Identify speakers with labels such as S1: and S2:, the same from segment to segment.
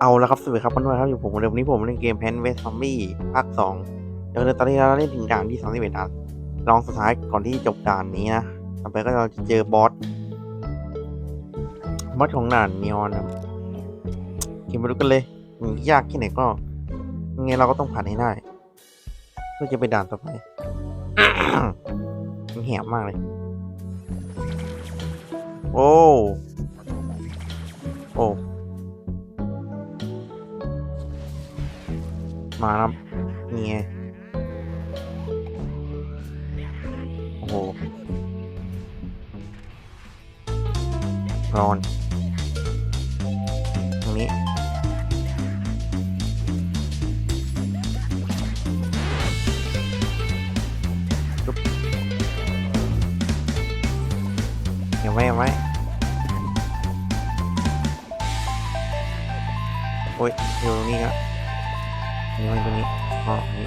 S1: เอาแล้วครับสวัสดีครับเพื่อนๆครับอยู่ผมเดี๋ยววันนี้ผมเล่นเกมแพนเวสซอมบี้ภาคสองเดี๋ยวตอนนี้เราเล่นถึงด่านที่สองสิบเอ็ดด่านลองสุดท้ายก่อนที่จบด่านนี้นะต่อไปก็เราจะเจอบอสบอสของด่านนีออนนะเกมไปดูกันเลยยากแค่ไหนก็ยังไงเราก็ต้องผ่านให้ได้เพื่อจะไปด่านต่อไปมันแหบมากเลย โอ้ โอ้ มาแล้วนี่ไงโอ้โหร้อน ตรงนี้ปุ๊บเดี๋ยวไว้เอาไว้โอ้ยอยู่ตรงนี้ครับ นี่ไว้ตรงนี้อ๋อตรงนี้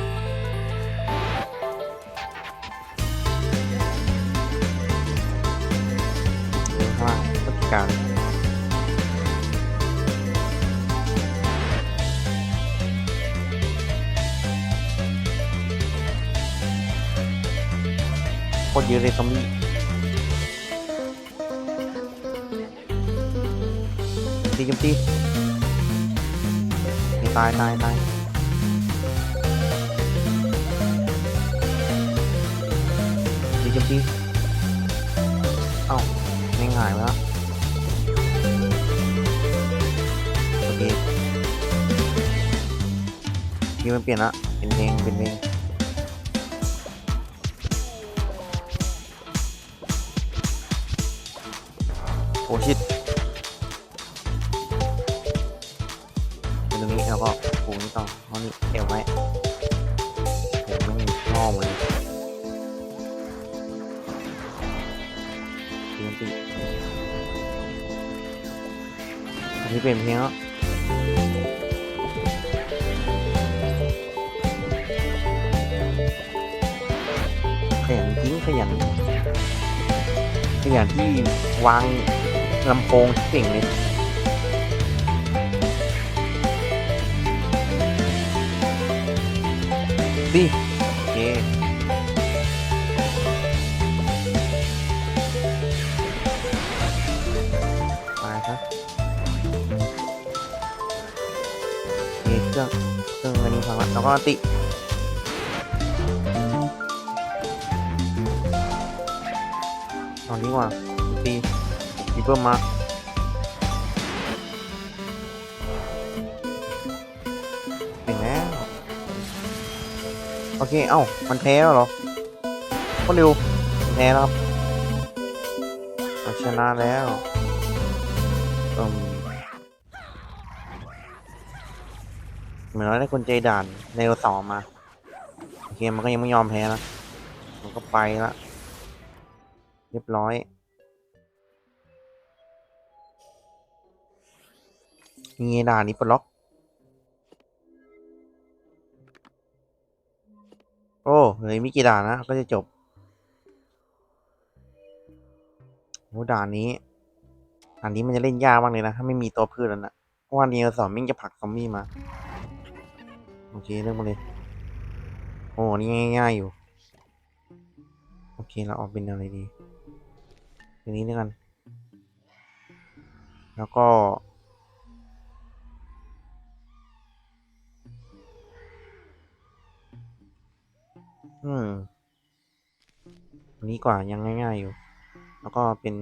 S1: ดูข้างล่างปฏิการโคตรเยอะเลยซอมบี้ตีจมตีตายตายตายีจมตีเอ้าไม่หายแล้วโอเคนี่มันเปลี่ยนละเป็นเพลงเป็นเพลงโอ้ชิตตรงนี้แล้วก็ปูนี่ต่อเพราะนี่เอวไว้ผมไม่มีงอมเลยีนตีอันนี้เป็นเพลงแล้วขยันจริงขยันขยันที่วางลำโพงเก่งเลยดิ แล้วก็ติตอนนี้ว่าตีตีเพิ่มมาถึงแล้วโอเค เอ้า มันแพ้แล้วเหรอก็เร็วแพ้แล้วครับชนะแล้วอืม มือนเราได้คนใจด่านในโอสองมาโอเคมันก็ยังไม่ยอมแพ้นะมันก็ไปละเรียบร้อยมีไงด่านนี้ปลดล็อก โอ้เลยไม่กี่ด่านนะ ก็จะจบโอ้ด่านนี้ด่านนี้มันจะเล่นยากมากเลยนะ ถ้าไม่มีตัวพืชแล้วนะเพราะว่าเนียสอนมิ่งจะผลักซอมบี้มา โอเคเริ่มมาเลยโอ้นี่ง่ายๆอยู่ โอเคเราออกเป็นอะไรดีตัวนี้ด้วยกัน แล้วก็อืมอันนี้กว่ายังง่ายๆอยู่ แล้วก็เป็น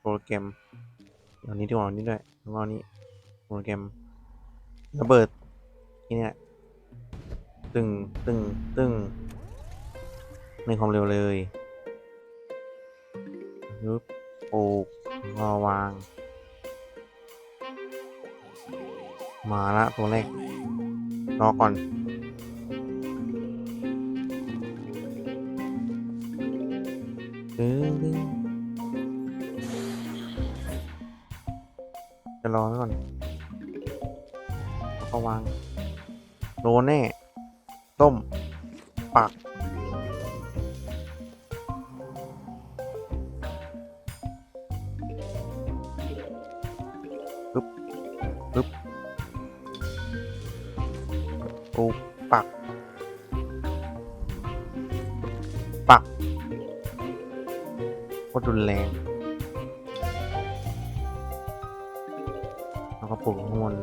S1: โปรแกรมอันนี้ดีกว่าอันนี้ด้วยแล้วก็อันนี้โปรแกรมระเบิดที่เนี่ย ตึงตึงตึงในความเร็วเลยยึบปูกงอวาง มาละตัวแรกรอก่อนตึ้งตึ้งจะรอไว้ก่อนแล้วก็วาง โดนแน่ ต้ม ปัก ปึ๊บ ปึ๊บกูปัก ปักโคตรรุนแรงแล้วก็ปลูกงบน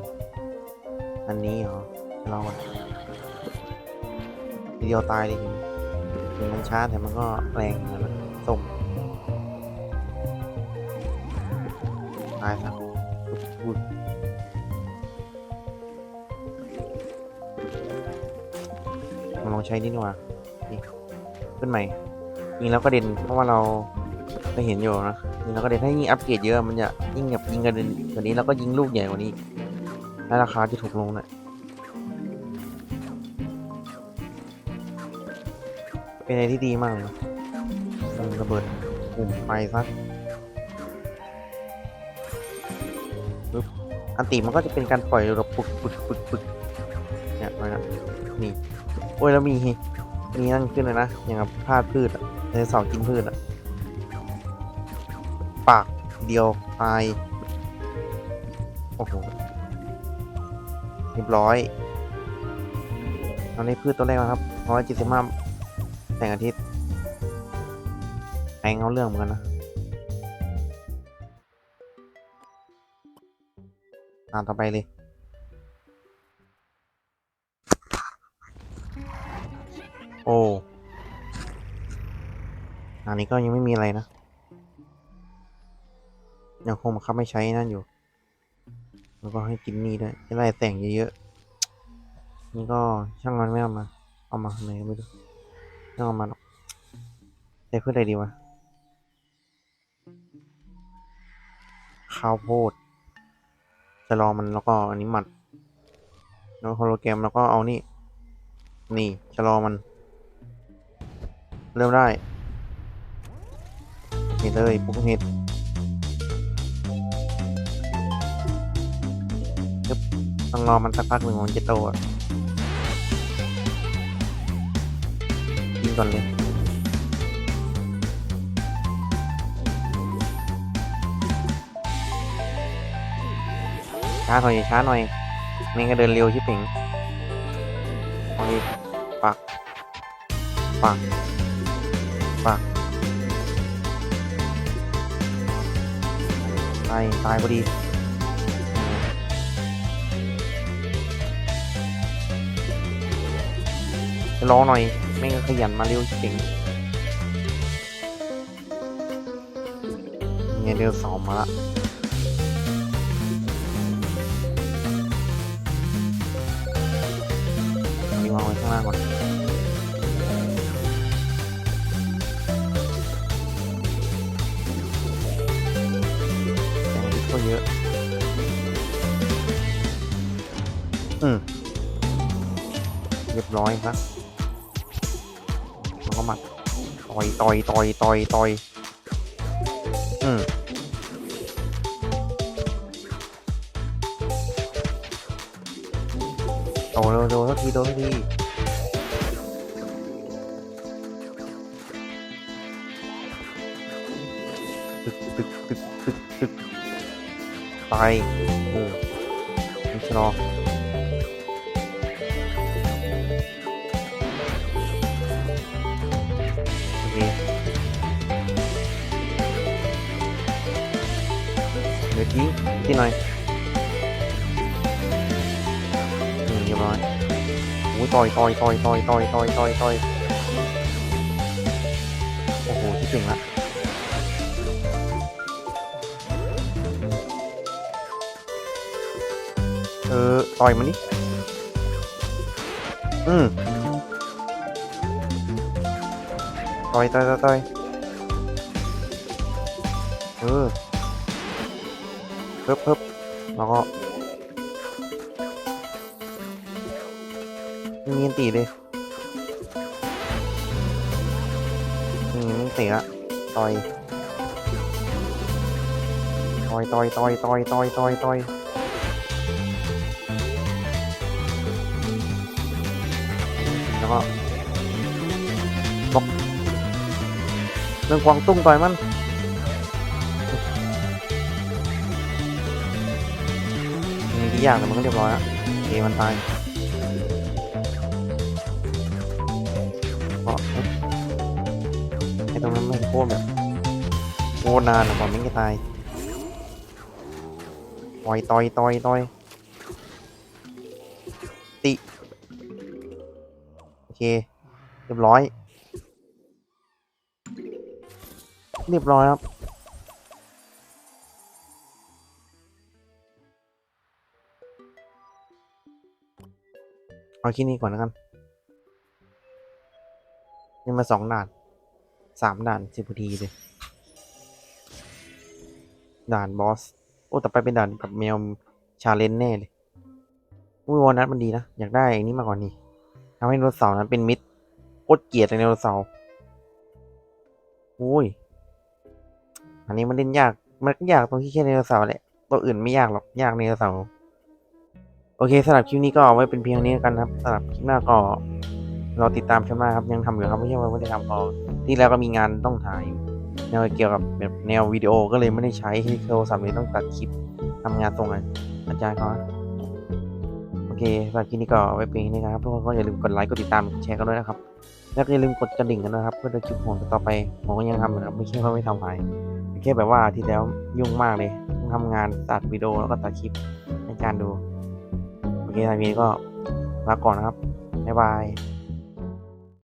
S1: อันนี้เหรอจะลองก่อน เดียวตายเลยเห็นถึงมันช้าแต่มันก็แรงเหมือนกันส้มตายซะพูดมาลองใช้นี่ดีกว่านี่ขึ้นใหม่ยิงแล้วก็เด่นเพราะว่าเราก็เห็นอยู่นะยิงแล้วก็เด่นถ้ายิ่งอัปเกรดเยอะมันจะยิ่งแบบยิงกันกว่านี้แล้วก็ยิงลูกใหญ่กว่านี้และราคาที่ถูกลงนะ่ะ เป็นอะไรที่ดีมากเลยนะระเบิดปุ่มไปซักปึ๊บอันติมันก็จะเป็นการปล่อยระปึกปึกปึกปึกเนี่ยนะนี่โอ้ยแล้วมีมีนั่นขึ้นเลยนะอย่างกับพาดพืชอะในเสากินพืชอะปากเดียวตายโอ้โหเรียบร้อยเอาในพืชตัวแรกนะครับร้อยเจ็ดสิบห้า แสงอาทิตย์แองเอาเรื่องเหมือนกันนะตามต่อไปเลยโอ้อันนี้ก็ยังไม่มีอะไรนะ ยังคงบังคับไม่ใช้นั่นอยู่ แล้วก็ให้กินนี่ด้วยจะได้แต่งเยอะๆ นี่ก็ช่างมันไม่เอามา เอามาทำไมก็ไม่รู้ ไม่เอามาหรอกใช้เพื่ออะไรดีวะข้าวโพดจะรอมันแล้วก็อันนี้หมัดแล้วโฮโลแกรมแล้วก็เอานี่ นี่จะรอมัน เริ่มได้เห็นเลยปุ๊บเห็ดต้องรอมันสักพักหนึ่งมันจะโตอะ ยิงก่อนเลยช้าหน่อยช้าหน่อยไม่งั้นก็เดินเร็วชิบเป่งเอาดิปัก ปัก ปักตายตายพอดีจะรอหน่อย ไม่งก็ขยันมาเร็วจริงเนี่ยเดือนสองมาละ มัดต่อยต่อยต่อยต่อยต่อยอืมโดนโดนโดนสักทีโดนสักทีตึกตึกตึกตึกตึกตายโอ้ไม่ชะลอ เดี๋ยวทิ้งที่หน่อยอืมเรียบร้อยโอ้ยต่อยต่อยต่อยต่อยต่อยต่อยต่อยต่อยโอ้โหที่เก่งละเออต่อยมันนี่อืมต่อยต่อยต่อยเออ เพิ่มเพิ่มแล้วก็มีนตีเลยนี่ไม่ตีละต่อยต่อยต่อยต่อยต่อยต่อยต่อยต่อยแล้วก็บล็อกเรื่องกวางตุ้งต่อยมัน ที่ย่างแต่มันก็เรียบร้อยอะเคมันตไปก็ไอตรงนั้นไม่โค่นแบบโค่นนานกว่าไมันจะตายต่อยต่อยต่อยต่อยติโอเคเรียบร้อย เรียบร้อยครับ เอาที่นี่ก่อนแล้วกัน นี่มาสองด่านสามด่านสิบนาทีเลย ด่านบอส โอ้แต่ไปเป็นด่านกับแมวชาเลนจ์แน่เลยอุ้ยวอนัทมันดีนะ อยากได้อันนี้มาก่อนนี่ทำให้ไดโนเสานั้นเป็นมิตรโคตรเกลียดไดโนเสาอุ้ย อันนี้มันเล่นยาก มันก็ยากตรงที่แค่ไดโนเสาแหละ ตัวอื่นไม่ยากหรอก ยากไดโนเสา โอเคสำหรับคลิปนี้ก็เอาไว้เป็นเพียงนี้แล้วกันครับสำหรับคลิปหน้าก็รอติดตามชมนะครับยังทำอยู่ครับไม่ใช่ว่าไม่ได้ทำพอที่แล้วก็มีงานต้องถ่ายแนวเกี่ยวกับแบบแนววิดีโอก็เลยไม่ได้ใช้โทรศัพท์เลยต้องตัดคลิปทำงานตรงอาจารย์เขานะโอเคสำหรับคลิปนี้ก็ไว้เป็นอย่างนี้นะครับทุกคนก็อย่าลืมกดไลค์กดติดตามกดแชร์กันด้วยนะครับแล้วก็อย่าลืมกดกระดิ่งกันนะครับ เพื่อดูคลิปผมต่อไปผมก็ยังทำนะครับไม่ใช่ว่าไม่ทำหายแค่แบบว่าอาที่แล้วยุ่งมากเลยต้องทำงานตัดวิดีโอแล้วก็ตัดคลิปให้อาจารย์ดูีอเคทางนี้ก็ลาก่อนนะครับ บ๊ายบาย